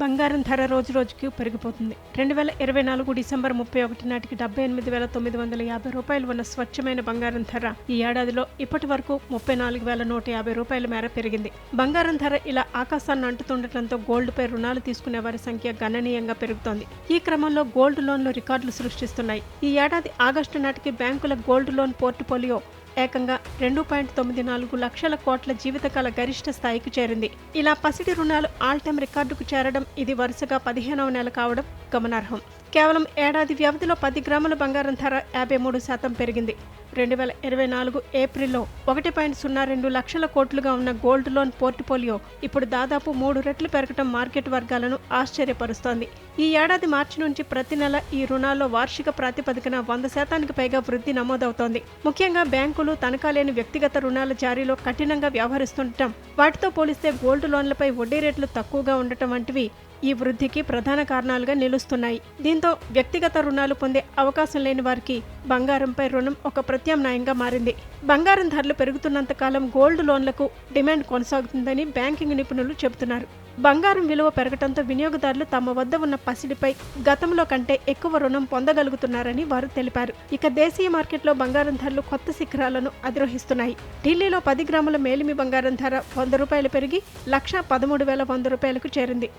బంగారం ధర రోజు రోజుకి పెరిగిపోతుంది. రెండు వేల ఇరవై నాలుగు డిసెంబర్ ముప్పై ఒకటి నాటికి డెబ్బై ఎనిమిది వేల తొమ్మిది వందల యాభై రూపాయలు ఉన్న స్వచ్ఛమైన బంగారం ధర ఈ ఏడాదిలో ఇప్పటి వరకు ముప్పై నాలుగు వేల నూట యాభై రూపాయల మేర పెరిగింది. బంగారం ధర ఇలా ఆకాశాన్ని అంటుతుండటంతో గోల్డ్ పై రుణాలు తీసుకునే వారి సంఖ్య గణనీయంగా పెరుగుతోంది. ఈ క్రమంలో గోల్డ్ లోన్లు రికార్డులు సృష్టిస్తున్నాయి. ఈ ఏడాది ఆగస్టు నాటికి బ్యాంకుల గోల్డ్ లోన్ పోర్టుఫోలియో ఏకంగా రెండు పాయింట్ తొమ్మిది నాలుగు లక్షల కోట్ల జీవితకాల గరిష్ట స్థాయికి చేరింది. ఇలా పసిడి రుణాలు ఆల్ టైమ్ రికార్డుకు చేరడం ఇది వరుసగా పదిహేనవ నెల కావడం గమనార్హం. కేవలం ఏడాది వ్యవధిలో పది గ్రాముల బంగారం ధర యాభై మూడు శాతం పెరిగింది. రెండు వేల ఇరవై నాలుగు ఏప్రిల్లో ఒకటి పాయింట్ సున్నా రెండు లక్షల కోట్లుగా ఉన్న గోల్డ్ లోన్ పోర్ట్ఫోలియో ఇప్పుడు దాదాపు మూడు రెట్లు పెరగటం మార్కెట్ వర్గాలను ఆశ్చర్యపరుస్తోంది. ఈ ఏడాది మార్చి నుంచి ప్రతి నెల ఈ రుణాల్లో వార్షిక ప్రాతిపదికన వంద శాతానికి పైగా వృద్ధి నమోదవుతోంది. ముఖ్యంగా బ్యాంకులు తనఖా లేని వ్యక్తిగత రుణాల జారీలో కఠినంగా వ్యవహరిస్తుండటం వాటితో పోలిస్తే గోల్డ్ లోన్లపై వడ్డీ రేట్లు తక్కువగా ఉండటం వంటివి ఈ వృద్ధికి ప్రధాన కారణాలుగా నిలుస్తున్నాయి. దీంతో వ్యక్తిగత రుణాలు పొందే అవకాశం లేని వారికి బంగారంపై రుణం ఒక ప్రత్యామ్నాయంగా మారింది. బంగారం ధరలు పెరుగుతున్నంత కాలం గోల్డ్ లోన్లకు డిమాండ్ కొనసాగుతుందని బ్యాంకింగ్ నిపుణులు చెబుతున్నారు. బంగారం విలువ పెరగడంతో వినియోగదారులు తమ వద్ద ఉన్న పసిడిపై గతంలో కంటే ఎక్కువ రుణం పొందగలుగుతున్నారని వారు తెలిపారు. ఇక దేశీయ మార్కెట్లో బంగారం ధరలు కొత్త శిఖరాలను అధిరోహిస్తున్నాయి. ఢిల్లీలో పది గ్రాముల మేలిమి బంగారం ధర వంద రూపాయలు పెరిగి లక్ష పదమూడు వేల వంద రూపాయలకు చేరింది.